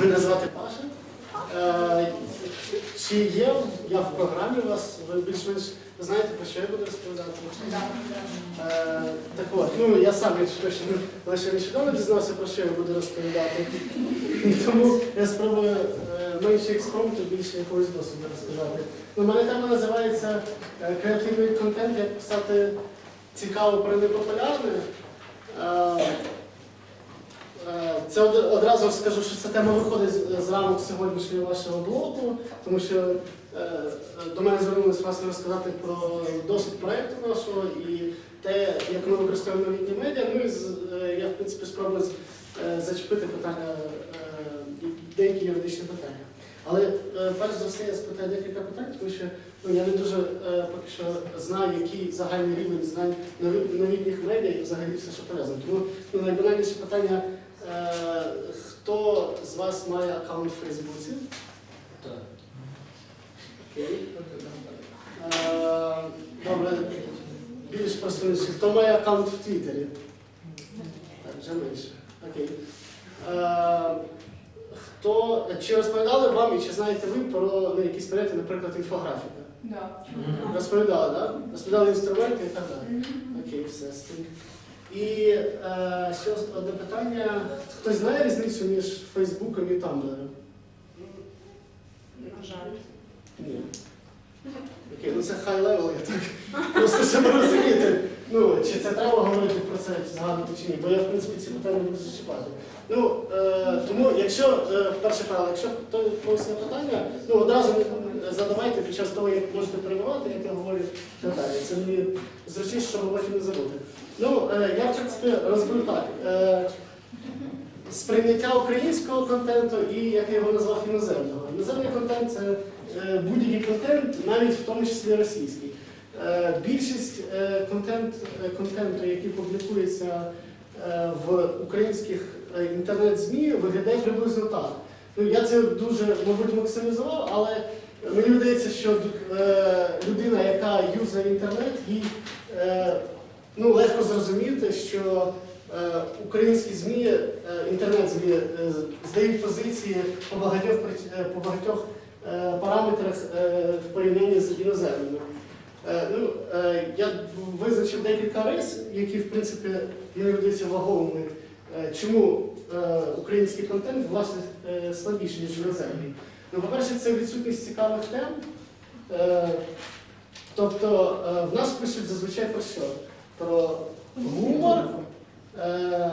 Мене звати Паша. Е, Чи є я в програмі у вас? Ви більш-менш знаєте, про що я буду розповідати? Е, Так от, ну я сам якщо лише нещодавно дізнався, про що я буду розповідати. Тому я спробую е, менше експромту, більше якогось досвіду розказати. Ну, моя тема називається е, креативний контент, як писати цікаво про непопулярне. Е, Це одразу скажу, що ця тема виходить з- рамок сьогоднішнього вашого блогу, тому що е, до мене звернулися власне розказати про досвід проєкту нашого і те, як ми використовуємо новітні медіа. Ну і е, я в принципі спробую зачепити питання, деякі юридичні питання. Але перш за все я спитаю декілька питань, тому що ну, я не дуже поки що знаю, який загальний рівень знань новітніх медіа і взагалі все, що пов'язано. Тому ну, найбанальніше питання. Е, Хто з вас має аккаунт в Фейсбуці? Так. Окей. Е, Добре, більш простіше. Хто має аккаунт в Твіттері? Так, вже менше. Окей. Е, Хто, чи розповідали вам і чи знаєте ви про ну, якісь поняття, наприклад, інфографіка? Да. Розповідали, так? Да? Розповідали інструменти і так далі. Окей, все стінг. І е, ще одне питання. Хтось знає різницю між Фейсбуком і Тамблером? На жаль. Ні. Окей, ну це хай левел, я так просто щоб розуміти. Ну, чи це треба говорити про це, чи згадувати чи ні, бо я, в принципі, ці питання буду зачіпати. Ну, е, тому, якщо, е, перше правило, якщо хто- когось є питання, ну одразу задавайте під час того, як можете перебувати, як я говорю, так далі. Це мені зручніше, щоб потім не забути. Ну, е, я, в принципі, розберу так. Е, сприйняття українського контенту і, як я його назвав, іноземного. Іноземний контент це е, будь-який контент, навіть в тому числі російський. Більшість контент, контенту, який публікується в українських інтернет-ЗМІ, виглядає приблизно так. Ну, я це дуже, мабуть, максимізував, але мені видається, що е, людина, яка юзає інтернет, їй е, ну, легко зрозуміти, що е, українські ЗМІ, інтернет-ЗМІ здають позиції по багатьох, по багатьох параметрах в порівнянні з іноземними. Ну, я визначив декілька рис, які, в принципі, мені видаються вагомими. Е, Чому український контент власне слабіший, ніж іноземний? Ну, по-перше, це відсутність цікавих тем. Е, Тобто е, в нас пишуть зазвичай про що? Про гумор, е,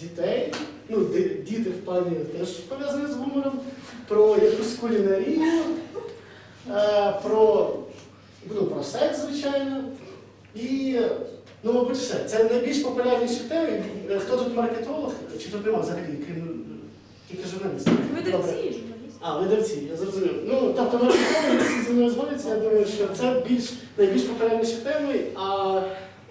дітей, ну, діти в плані теж пов'язані з гумором, про якусь кулінарію, про, ну, про секс, звичайно. І, ну, мабуть, все. Це найбільш популярніші теми. Хто тут маркетолог? Чи тут нема взагалі, крім тільки журналістів? Добре. А, видавці, я зрозумів. Ну, тобто маркетологи, всі зі мною згодяться, я думаю, що це більш, найбільш популярніші теми, а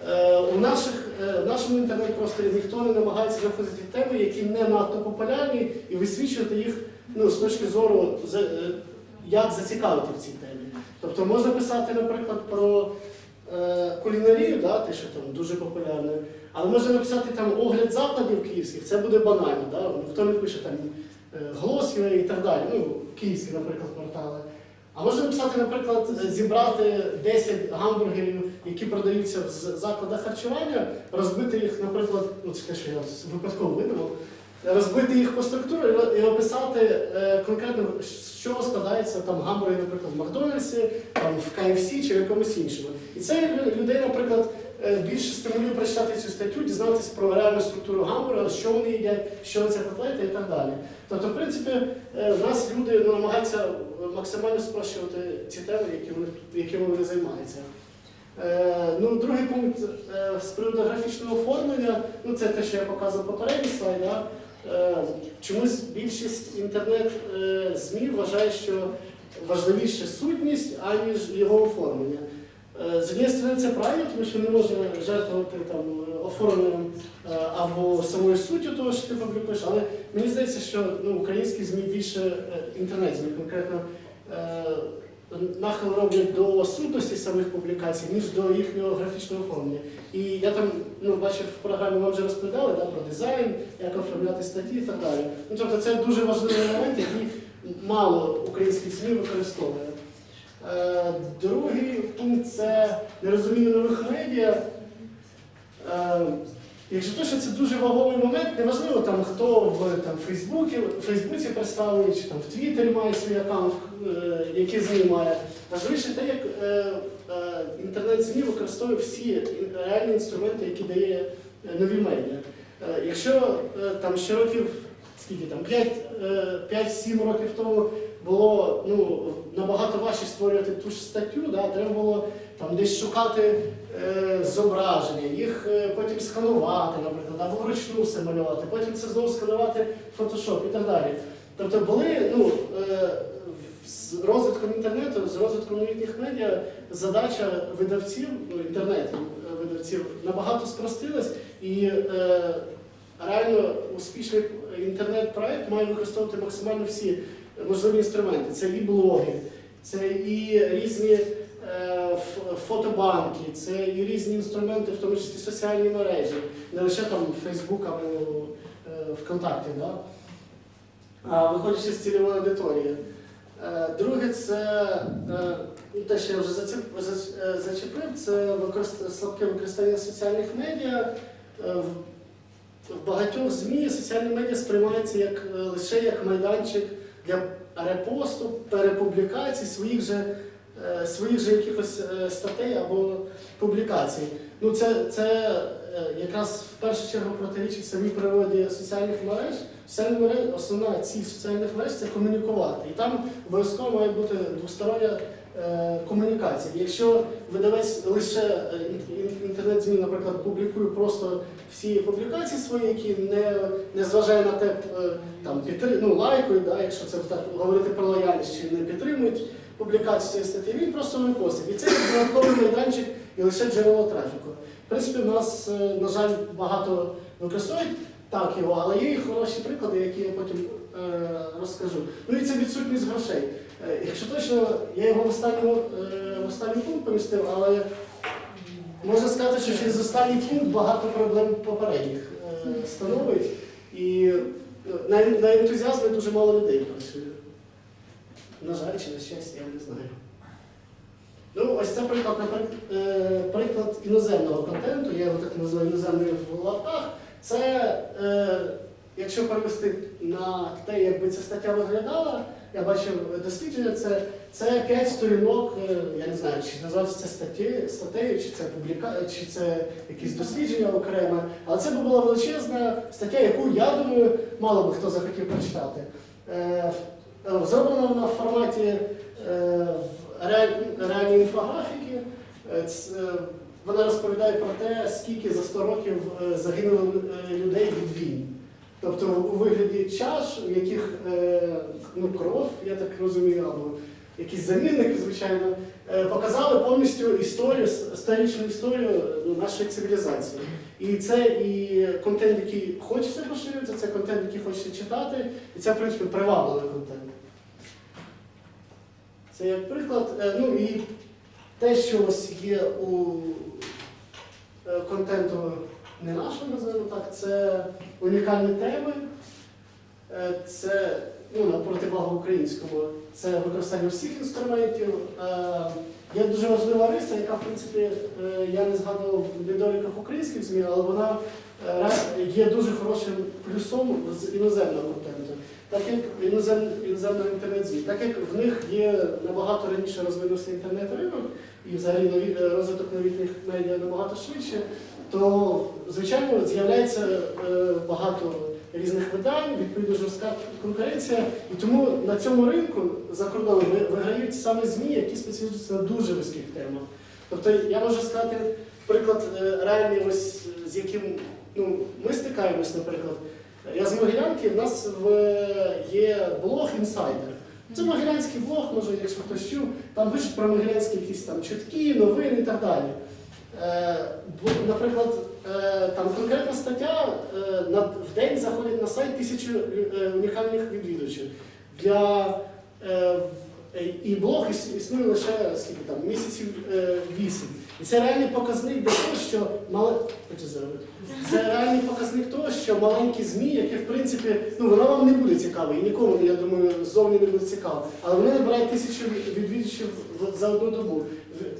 е, у наших, е, в нашому інтернет-просторі ніхто не намагається знаходити теми, які не надто популярні, і висвічувати їх ну, з точки зору, з- е, як зацікавити в цій темі. Тобто можна писати, наприклад, про е, кулінарію, да, те, що там дуже популярне, але можна написати там огляд закладів київських, це буде банально, да? ну, хто не пише там е, і так далі, ну, київські, наприклад, портали. А можна написати, наприклад, зібрати 10 гамбургерів, які продаються в закладах харчування, розбити їх, наприклад, ну це те, що я випадково видумав, розбити їх по структурі і описати е, конкретно, з чого складається там гамбургер, наприклад, в Макдональдсі, там в KFC чи в якомусь іншому. І це людей, наприклад, більше стимулює прочитати цю статтю, дізнатися про реальну структуру гамбургера, що вони їдять, що це котлети і так далі. Тобто, в принципі, е, в нас люди намагаються е, максимально спрощувати ці теми, якими вони займаються. Е, ну, другий пункт е, з приводу графічного оформлення, ну це те, що я показував попередній слайд. Да? Е, чомусь більшість інтернет-ЗМІ вважає, що важливіше сутність, аніж його оформлення. Е, З однієї сторони, це правильно, тому що не можна жертвувати там оформленням е, або самою суттю того, що ти публікуєш, але мені здається, що ну, українські ЗМІ більше е, інтернет-ЗМІ конкретно. нахил роблять до сутності самих публікацій, ніж до їхнього графічного оформлення. І я там ну, бачив в програмі, вам вже розповідали да, про дизайн, як оформляти статті і так далі. Ну, тобто це дуже важливий елемент, який мало українських ЗМІ використовує. Е, Другий пункт це нерозуміння нових медіа. Е, Якщо точно, це дуже вагомий момент, неважливо там, хто в там, Фейсбуці, Фейсбуці представлений, чи там в Твіттері має свій аккаунт, е, який ЗМІ має. Важливіше те, як інтернет-ЗМІ використовує всі реальні інструменти, які дає нові медіа. Якщо там ще років, скільки там, 5, е, 5-7 років тому було ну, набагато важче створювати ту ж статтю, да, треба було там десь шукати е, зображення, їх е, потім сканувати, наприклад, або вручну все малювати, потім це знову сканувати в Photoshop і так далі. Тобто були ну, е, з розвитком інтернету, з розвитком новітніх медіа задача видавців, ну, інтернету е, видавців набагато спростилась і е, реально успішний інтернет-проект має використовувати максимально всі можливі інструменти. Це і блоги, це і різні е, фотобанки, це і різні інструменти, в тому числі соціальні мережі, не лише там Facebook або е, ВКонтакті, да? а виходячи з цільової аудиторії. Е, Друге, це ну, те, що я вже зачепив, це використ- слабке використання соціальних медіа. В- багатьох ЗМІ соціальні медіа сприймаються як, лише як майданчик для репосту, перепублікації своїх же, е, своїх же якихось е, статей або публікацій. Ну, це, це е, якраз в першу чергу протирічить самій природі соціальних мереж. Соціальні мережі, основна ціль соціальних мереж це комунікувати. І там обов'язково має бути двостороння е. Якщо видавець лише е, ін- ін- інтернет-ЗМІ, наприклад, публікує просто всі публікації свої, які не, не зважає на те, е, там, підтри- ну, лайкують, да, якщо це так говорити про лояльність, чи не підтримують публікацію цієї статті, він просто випостить. І це додатковий майданчик і лише джерело трафіку. В принципі, в нас, на жаль, багато використовують так його, але є і хороші приклади, які я потім е, розкажу. Ну і це відсутність грошей. Е, якщо точно, я його в останньому, е, в останній пункт помістив, але можна сказати, що через останній пункт багато проблем попередніх е, становить. І на, на ентузіазмі дуже мало людей працює. На жаль, чи на щастя, я не знаю. Ну, ось це приклад, наприклад, приклад іноземного контенту, я його так називаю іноземний в лапках. Це, е, якщо перевести на те, як би ця стаття виглядала, я бачив дослідження, це, це 5 сторінок, е, я не знаю, чи називається це статті, статтею, чи це публіка, чи це якісь дослідження окреме, але це була величезна стаття, яку, я думаю, мало би хто захотів прочитати. Е, Зроблена вона в форматі е, реальної інфографіки. Е, е, Вона розповідає про те, скільки за 100 років е, загинуло е, людей від війн. Тобто у вигляді чаш, в яких е, ну, кров, я так розумію, або якісь замінники, звичайно, е, показали повністю історію, сторічну історію ну, нашої цивілізації. І це і контент, який хочеться поширювати, це контент, який хочеться читати, і це, в принципі, привабливий контент. Це як приклад. Е, Ну і те, що ось є у е, контенту не нашого, називаємо так, це унікальні теми, Е, це ну, на противагу українському, це використання всіх інструментів. Е, Є дуже важлива риса, яка, в принципі, е, я не згадував в недоліках українських ЗМІ, але вона є дуже хорошим плюсом з іноземного контенту. Так як інозем, іноземного інтернет-ЗМІ, так як в них є набагато раніше розвинувся інтернет-ринок і взагалі розвиток новітніх медіа набагато швидше, то звичайно з'являється е, багато різних видань, відповідно жорстка конкуренція, і тому на цьому ринку за кордоном ви- виграють саме ЗМІ, які спеціалізуються на дуже вузьких темах. Тобто я можу сказати приклад е, реальний, ось з яким ну, ми стикаємось, наприклад. Я з Могилянки, в нас є блог інсайдер. Це могилянський блог, може, якщо хтось чув, там пишуть про могилянські якісь там чутки, новини і так далі. Е, наприклад, е, там конкретна стаття е, в день заходить на сайт тисячу е, унікальних відвідувачів. Для і блог існує лише скільки там, місяців вісім. І це реальний показник для того, що мале... Це реальний показник того, що маленькі ЗМІ, які в принципі, ну воно вам не буде цікаве, і нікому, я думаю, ззовні не буде цікаво. Але вони набирають тисячу відвідувачів за одну добу.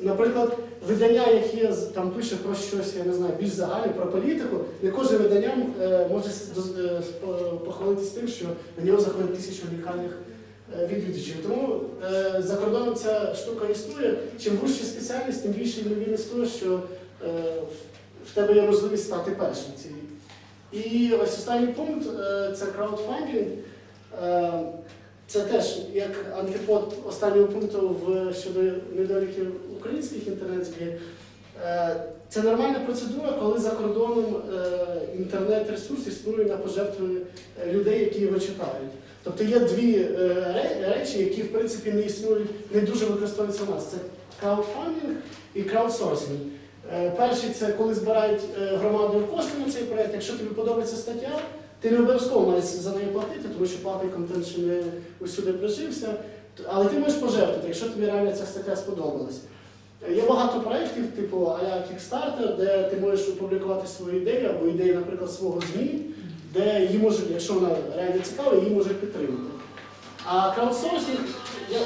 Наприклад, видання, яке там пише про щось, я не знаю, більш загальне, про політику, не кожне видання е, може доз- е, похвалитися тим, що на нього заходить тисяча унікальних е, відвідувачів. Тому е, за кордоном ця штука існує. Чим вища спеціальність, тим більше ймовірність того, що е, в- тебе є можливість стати першим цій. І ось останній пункт е, це краудфандинг. Е, Це теж як антипод останнього пункту в щодо недоліків українських інтернет-ЗМІ. Е, Це нормальна процедура, коли за кордоном е, інтернет-ресурс існує на пожертви е, людей, які його читають. Тобто є дві речі, які в принципі не існують, не дуже використовуються у нас. Це краудфандинг і краудсорсинг. Перший це коли збирають громадою кошти на цей проект. Якщо тобі подобається стаття, ти не обов'язково маєш за неї платити, тому що платний контент ще не усюди прижився. Але ти можеш пожертвувати, якщо тобі реально ця стаття сподобалась. Є багато проєктів, типу а-ля Kickstarter, де ти можеш опублікувати свою ідею або ідею, наприклад, свого ЗМІ, де її можуть, якщо вона реально цікава, її можуть підтримати. А краудсорсинг, я,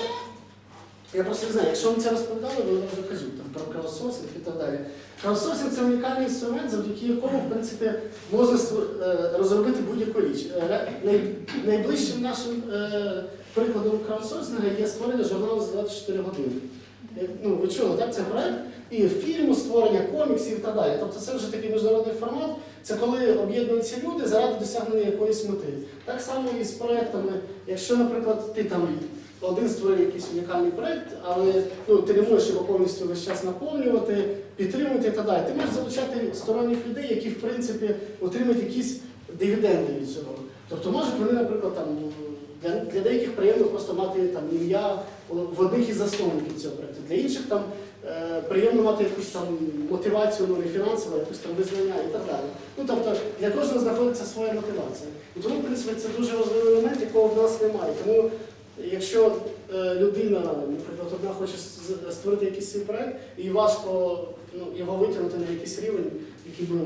я просто не знаю, якщо вам це розповідали, ви одразу кажіть там, про краудсорсинг і так далі. Краудсорсинг це унікальний інструмент, завдяки якому, в принципі, можна е, розробити будь-яку річ. Е, Найближчим нашим е, прикладом краудсорсингу є створення журналу за 24 години. Е, Ну, ви чули, так? Це проект і фільму, створення коміксів і так далі. Тобто це вже такий міжнародний формат. Це коли об'єднуються люди заради досягнення якоїсь мети. Так само і з проектами. Якщо, наприклад, ти там один створив якийсь унікальний проект, але ну, ти не можеш його повністю весь час наповнювати, підтримувати і так далі. Ти можеш залучати сторонніх людей, які в принципі отримують якісь дивіденди від цього. Тобто можуть вони, наприклад, там для, для деяких приємно просто мати ім'я в одних із засновників цього проекту. Для інших там е, приємно мати якусь там мотивацію, ну не фінансову, якусь там визнання і так далі. Ну тобто для кожного знаходиться своя мотивація. І тому, в принципі, це дуже важливий елемент, якого в нас немає. Тому якщо е, людина, наприклад, одна хоче створити якийсь свій проект, і важко ну, його витягнути на якийсь рівень, який би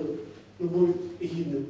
ну, був гідним.